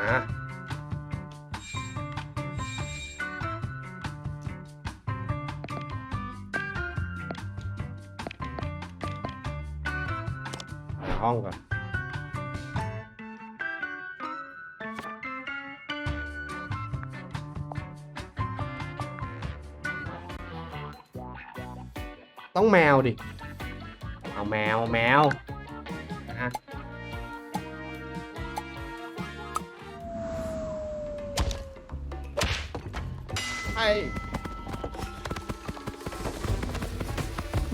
มาหาห้องก่อ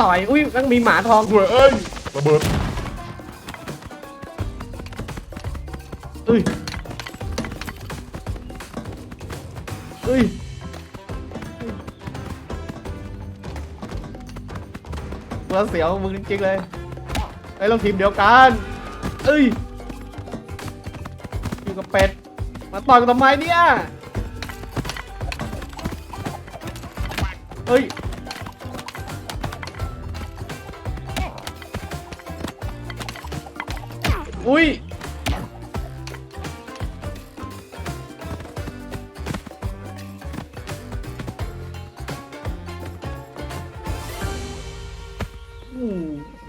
ต่อยอุ้ยมันมีหมาทองด้วยเอ้ยระเบิดเอ้ยเอ้ยเมื่อเสียวมึงจริงๆเลยไอ้เราทีมเดียวกันเอ้ยอยู่กับเป็ดมาต่อยกันทำไมเนี่ย เอ้ย อุ้ย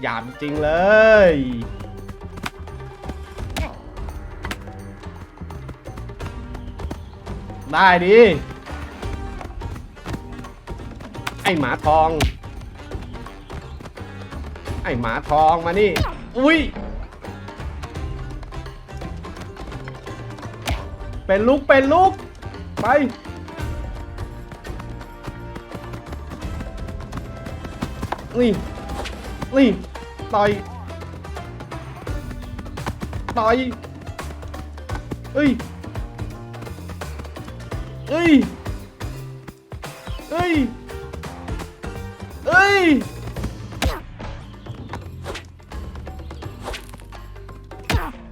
หยาบจริงเลย ได้ดิ อหมาทอง ไอหมาทองมานี่ อุ้ย เป็นลูก เป็นลูก ไป นี่ นี่ ต่อย ต่อยเอ้ยเอ้ยเอ้ย เอ้ย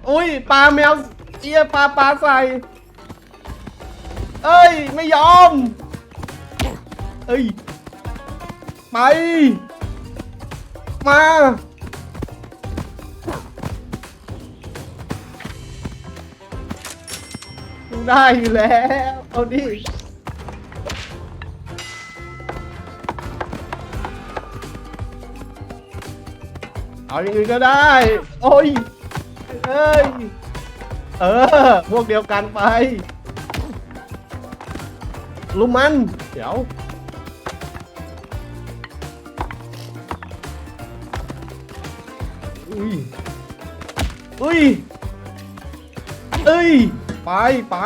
อุ้ยปลาแมวเอียปลาปลาใส่ เอ้ย ไม่ยอม เอ้ย ไป มา ได้อยู่แล้ว เอาดิ เอาอย่างอื่นก็ได้ โอ้ย เอ้ย เออ พวกเดียวกันไป ลุมมัน เดี๋ยว อุ้ย อุ้ย เอ้ย ไปไป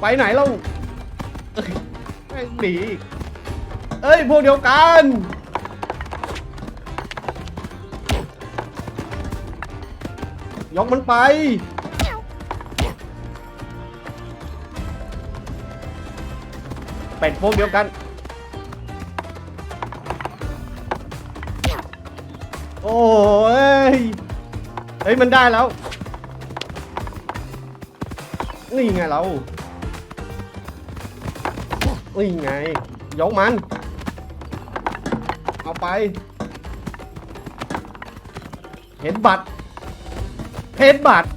ไปไหนเราเอ้ยแม่งหนีอีกเอ้ย พวกเดียวกันยกมันไป เป็ดพวกเดียวกัน โอ้ย เฮ้ย มันได้แล้ว นี่ไงเรา นี่ไง ยกมัน เอาไป เห็นบัตรเพชรบัตร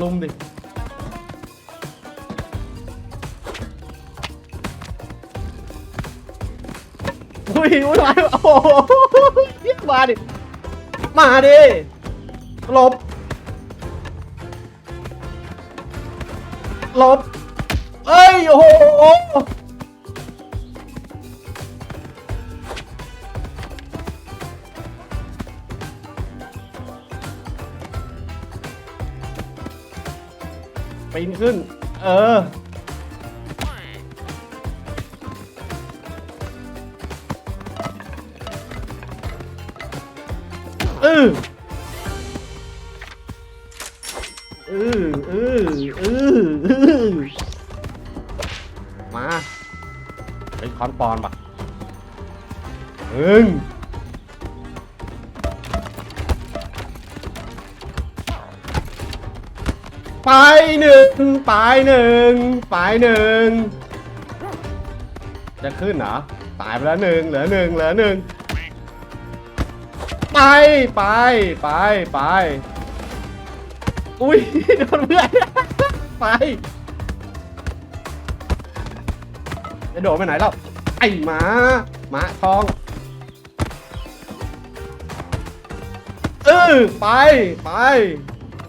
ลุมดิอุ้ยอุ้ยมาโอ้โหเรียมาดิ มาดิหลบหลบ เอ้ยโอ้โหปีนขึ้น เออ เออ ค้อนปอนปะหึงไปไปหนึ่งไปหนึ่งไปหนึ่งจะขึ้นเหรอ ตายไปแล้วหนึ่งเหลือหนึ่งเหลือหนึ่งไปไปไปไปอุ้ยโดนเพื่อนไปจะโดดไปไหนแล้ว ไอ้หมาหมาทองเออไปไป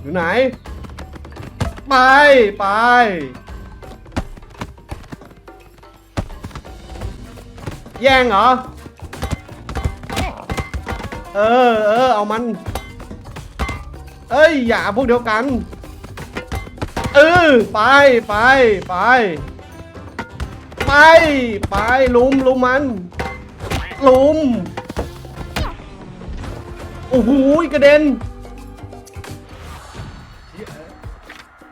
อยู่ไหน ไปไปแย่งเหรอ เออเออเอามัน เอ้ย อย่าพวกเดียวกัน เออ ไปไปไป ไป ไปลุมลุมมัน ลุม โอ้โหกระเด็น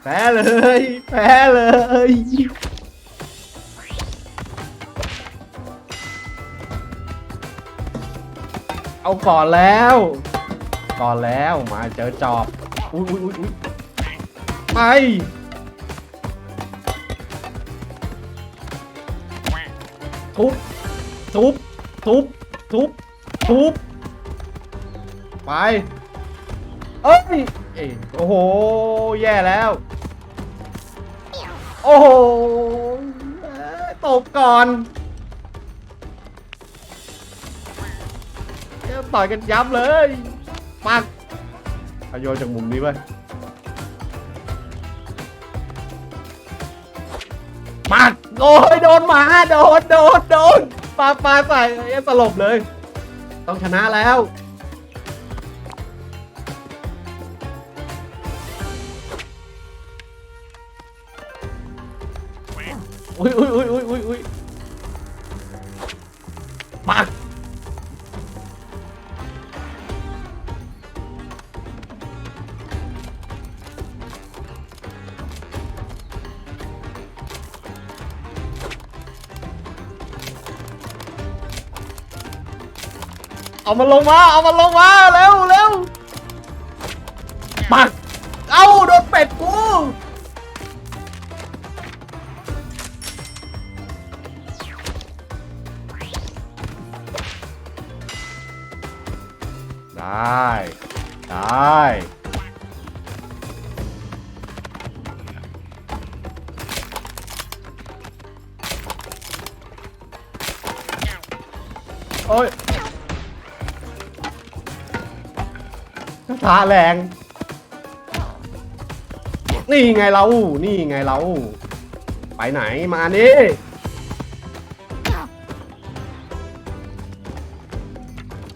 แพ้เลย แพ้เลย เอาก่อนแล้ว ก่อนแล้วมาเจอจอบ อุ้ยอุ้ยอุ้ยไป ทุบ ทุบ ทุบ ทุบ ทุบ ไป เอ้ยเอ้ยโอ้โห แย่แล้ว โอ้โหเอ้ยตกก่อนเดี๋ยต่อยกันยับเลย ปักเอาโยนจากมุมนี้ไปปัก โอ้ยโดนหมาโดนโดนโดนปาปาใส่ไอ้สลบเลย ต้องชนะแล้ว อุ้ยอุ้ยอุ้ยอุ้ยอุ้ย เอามันลงมาเอามันลงมาเร็วเร็วปักเอาโดนเป็ดกูได้ได้โอ้ย ท้าแรง นี่ไงเรา นี่ไงเรา ไปไหนมานี่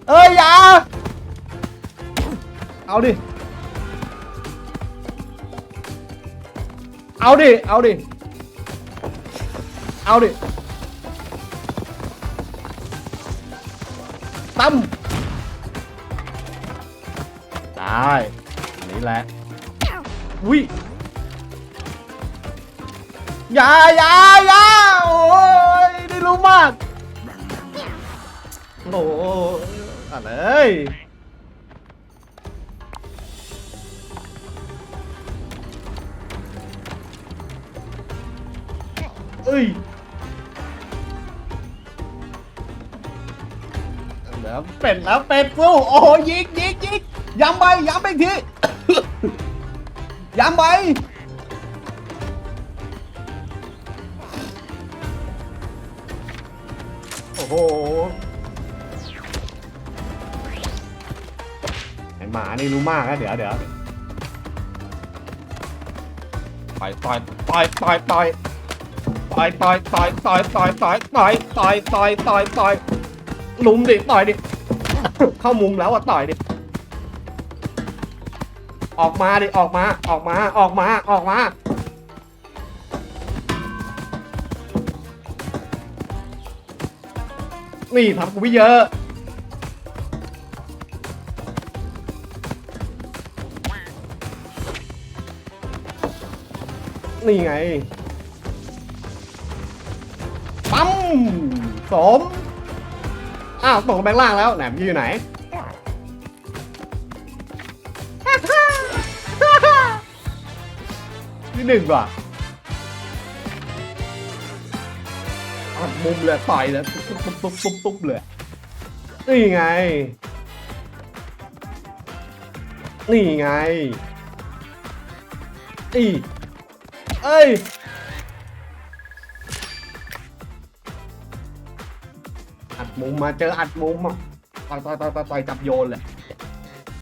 เอ้ยอย่าเอาดิ เอาดิ เอาดิ เอาดิตั้ม ได้อันนี่แหละวิอย่าอย่าอย่าโอ้ยได้รู้มากโอ้ยอะไรเอ้ยเอ้ยแล้วเป็ดแล้วเป็ดสู้โอ้โหยิงยิงยิง ย้ำไปย้ำไปอีกที ย้ำไปโอ้โหไอหมานี่รู้มากนะเดี๋ยวเดี๋ยวต่อยต่อยต่อยต่อยต่อยต่อยต่อยต่อยต่อยต่อยต่อยต่อยต่อยต่อยต่อยต่อยลุมดิต่อยดิ เข้ามุมแล้วอะต่อยดิ ออกมาดิออกมาออกมาออกมาออกมา นี่ทำกูไม่เยอะนี่ไง ปั๊มสม อ้าวตกลงแบงล่างแล้ว แหนมยืนอยู่ไหน ที่หนึ่งว่ะอัดมุมเลยต่อยเลยตุ๊บตุ๊บตุ๊บตุ๊บตุ๊บเลย นี่ไง นี่ไงอีเอ้ยอัดมุมมาเจออัดมุมอะต่อยต่อยต่อยต่อยต่อยจับโยนเลย